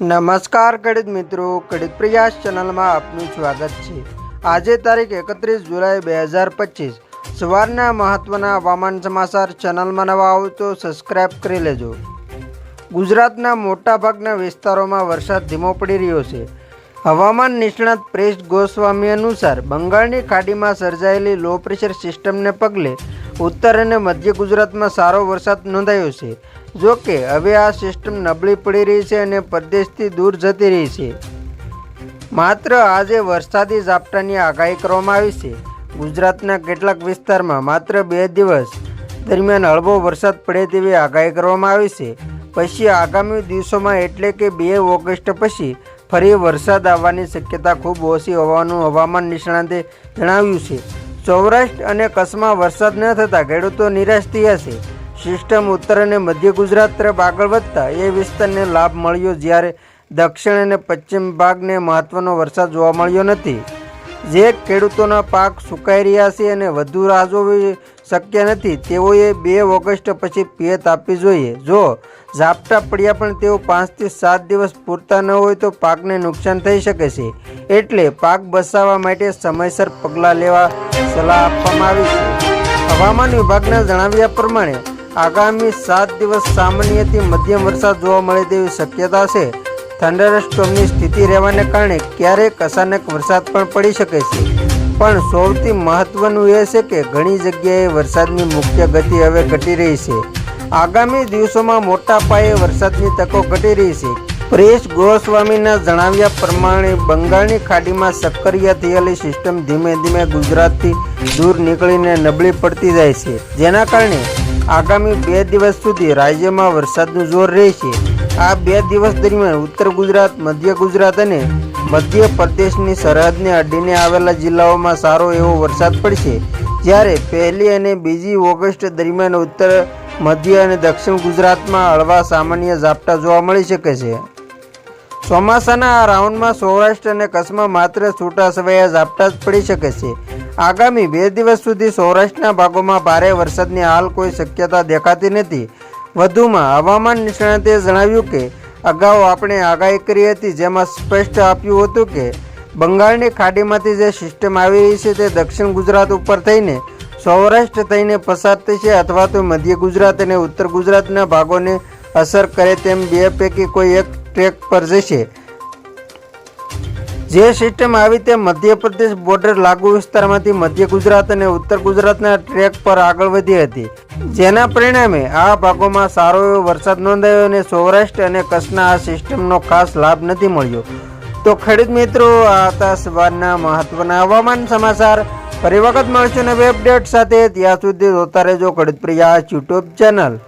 નમસ્કાર, ખેડૂત મિત્રો. ખેડૂત પ્રયાસ ચેનલમાં આપનું સ્વાગત છે. આજે તારીખ એકત્રીસ જુલાઈ બે હજાર પચીસ. સવારના મહત્ત્વના હવામાન સમાચાર ચેનલમાં નવા આવો તો સબસ્ક્રાઈબ કરી લેજો. ગુજરાતના મોટાભાગના વિસ્તારોમાં વરસાદ ધીમો પડી રહ્યો છે. હવામાન નિષ્ણાત પ્રેસ ગોસ્વામી અનુસાર બંગાળની ખાડીમાં સર્જાયેલી લો પ્રેશર સિસ્ટમને પગલે ઉત્તર અને મધ્ય ગુજરાતમાં સારો વરસાદ નોંધાયો છે. જો કે, હવે આ સિસ્ટમ નબળી પડી રહી છે અને પ્રદેશથી દૂર જતી રહી છે. માત્ર આજે વરસાદી ઝાપટાની આગાહી કરવામાં આવી છે. ગુજરાતના કેટલાક વિસ્તારમાં માત્ર બે દિવસ દરમિયાન હળવો વરસાદ પડે તેવી આગાહી કરવામાં આવી છે. પછી આગામી દિવસોમાં એટલે કે બે ઓગસ્ટ પછી ફરી વરસાદ આવવાની શક્યતા ખૂબ ઓછી હોવાનું હવામાન નિષ્ણાતે જણાવ્યું છે. સૌરાષ્ટ્ર અને કચ્છમાં વરસાદ ન થતાં ખેડૂતો નિરાશ થયા છે. સિસ્ટમ ઉત્તર અને મધ્ય ગુજરાત તરફ આગળ વધતા એ વિસ્તારને લાભ મળ્યો જ્યારે દક્ષિણ અને પશ્ચિમ ભાગને મહત્વનો વરસાદ જોવા મળ્યો નથી. જે ખેડૂતોના પાક સુકાઈ રહ્યા છે અને વધુ રાહ જોવી શક્ય નથી, તેઓએ બે ઓગસ્ટ પછી પિયત આપવી જોઈએ. જો ઝાપટા પડ્યા પણ તેઓ પાંચથી સાત દિવસ પૂરતા ન હોય તો પાકને નુકસાન થઈ શકે છે. એટલે પાક બચાવવા માટે સમયસર પગલાં લેવા સલાહ આપવામાં આવી છે. હવામાન વિભાગના જણાવ્યા પ્રમાણે આગામી સાત દિવસ સામાન્યથી મધ્યમ વરસાદ જોવા મળે તેવી શક્યતા છે. થંડરસ્ટોમની સ્થિતિ રહેવાને કારણે ક્યારેક અચાનક વરસાદ પણ પડી શકે છે. પણ સૌથી મહત્વનું એ છે કે ઘણી જગ્યાએ વરસાદની મુખ્ય ગતિ હવે ઘટી રહી છે. આગામી દિવસોમાં મોટા પાયે વરસાદની તકો ઘટી રહી છે. પ્રેસ ગોસ્વામીના જણાવ્યા પ્રમાણે બંગાળની ખાડીમાં સક્રિય થયેલી સિસ્ટમ ધીમે ધીમે ગુજરાતથી દૂર નીકળીને નબળી પડતી જાય છે. જેના કારણે આગામી બે દિવસ સુધી રાજ્યમાં વરસાદનું જોર રહેશે. આ બે દિવસ દરમિયાન ઉત્તર ગુજરાત, મધ્ય ગુજરાત અને મધ્ય પ્રદેશની સરહદને અડીને આવેલા જિલ્લાઓમાં સારો એવો વરસાદ પડશે. જ્યારે પહેલી અને બીજી ઓગસ્ટ દરમિયાન ઉત્તર, મધ્ય અને દક્ષિણ ગુજરાતમાં હળવા સામાન્ય ઝાપટા જોવા મળી શકે છે. ચોમાસાના આ રાઉન્ડમાં સૌરાષ્ટ્ર અને કચ્છમાં માત્ર છૂટા છવાયા ઝાપટા જ પડી શકે છે. આગામી બે દિવસ સુધી સૌરાષ્ટ્રના ભાગોમાં ભારે વરસાદની હાલ કોઈ શક્યતા દેખાતી નથી. વધુમાં હવામાન નિષ્ણાતે જણાવ્યું કે, અગાઉ આપણે આગાહી કરી હતી, જેમાં સ્પષ્ટ આપ્યું હતું કે, બંગાળની ખાડીમાંથી જે સિસ્ટમ આવી રહી છે તે દક્ષિણ ગુજરાત ઉપર થઈને સૌરાષ્ટ્ર થઈને પસાર થશે અથવા તો મધ્ય ગુજરાત અને ઉત્તર ગુજરાતના ભાગોને અસર કરે તેમ બે પૈકી કોઈ એક ટ્રેક પર જશે. જે સિસ્ટમ આવી તે મધ્યપ્રદેશ બોર્ડર લાગુ વિસ્તારમાંથી મધ્ય ગુજરાત અને ઉત્તર ગુજરાતના ટ્રેક પર આગળ વધી હતી. જેના પરિણામે આ ભાગોમાં સારો એવો વરસાદ નોંધાયો અને સૌરાષ્ટ્ર અને કચ્છના આ સિસ્ટમનો ખાસ લાભ નથી મળ્યો. તો ખેડૂત મિત્રો આ હતા સવારના મહત્વના હવામાન સમાચાર ફરી વખત મળશું નવી અપડેટ સાથે. ત્યાં સુધી જોતા રહેજો ખેડૂત પ્રિયા યુટ્યુબ ચેનલ